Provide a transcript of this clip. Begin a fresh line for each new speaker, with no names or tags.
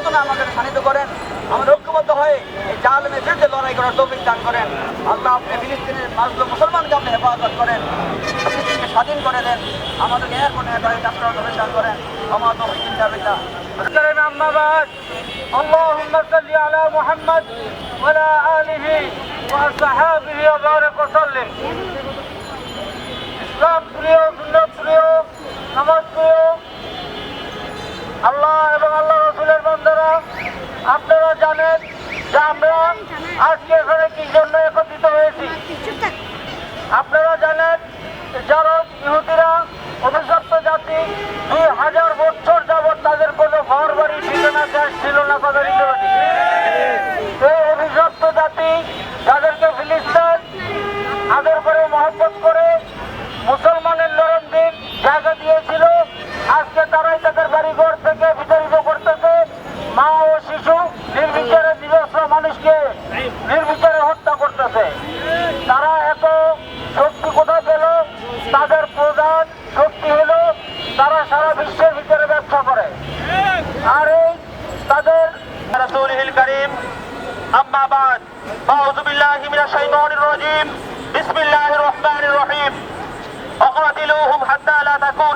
মাধ্যমে আমাদের শানিত করেন আমরা ঐক্যবদ্ধ হয়ে এই জালেমের বিরুদ্ধে লড়াই করার তৌফিক দান করেন আল্লাহ আপনি ফিলিস্তিনের মাজলুম মুসলমানকে আপনি হেফাজত করেন ফিলিস্তিনকে স্বাধীন করে দেন আমাদেরকে এক মনে করে কাজ করার তৌফিক দান করেন আমার তৌফিক চিন্তা বিল্লাহ
الكريم أما بعد اللهم صل على محمد وعلى آله وصحابه وبارك وسلم আপনারা জানেন যে আমরা আজকে এখানে কি জন্য একত্রিত হয়েছি। আপনারা জানেন যারা ইহুদিরা প্রধান শক্তি হলো তারা সারা বিশ্বের ভিতরে ব্যবসা করে আর এই তাদের
رسوله الكريم أما بعد أعوذ بالله من الشيطان الرجيم بسم الله الرحمن الرحيم وقاتلوهم حتى لا تكون